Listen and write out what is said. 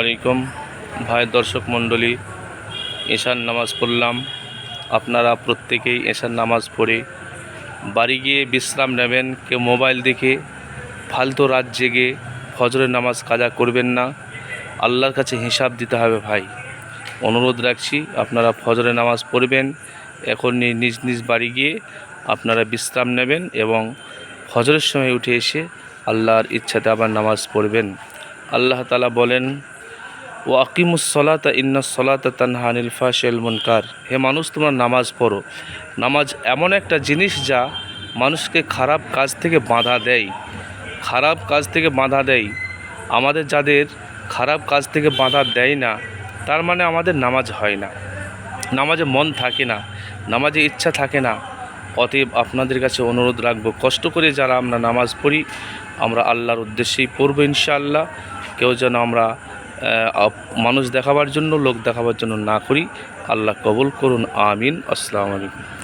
আলাইকুম। ভাই দর্শক মণ্ডলী, এশার নামাজ পড়লাম। আপনারা প্রত্যেকেই এশার নামাজ পড়ে বাড়ি গিয়ে বিশ্রাম নেবেন, কেউ মোবাইল দেখে, ফালতু রাত জেগে ফজরের নামাজ কাজা করবেন না। আল্লাহর কাছে হিসাব দিতে হবে ভাই। অনুরোধ রাখছি, আপনারা ফজরের নামাজ পড়বেন এখন নিজ নিজ বাড়ি গিয়ে আপনারা বিশ্রাম নেবেন এবং ফজরের সময় উঠে এসে আল্লাহর ইচ্ছাতে আবার নামাজ পড়বেন। আল্লাহ তালা বলেন ও আকিমুস সলাতা ইন্না সলাতা তানহানিল ফাশেল মুনকার। হে মানুষ, তোমরা নামাজ পড়ো। নামাজ এমন একটা জিনিস যা মানুষকে খারাপ কাজ থেকে বাধা দেয়। খারাপ কাজ থেকে বাধা দেয়। আমাদের যাদের খারাপ কাজ থেকে বাধা দেয় না, তার মানে আমাদের নামাজ হয় না। নামাজে মন থাকে না, নামাজে ইচ্ছা থাকে না। অতএব আপনাদের কাছে অনুরোধ রাখব, কষ্ট করে যারা আমরা নামাজ পড়ি, আমরা আল্লাহর উদ্দেশ্যেই পড়ব ইনশাআল্লাহ। কেউ যেন আমরা মানুষ দেখাবার জন্য লোক দেখাবার জন্য না করি। আল্লাহ কবুল করুন আমিন। আসসালামু আলাইকুম।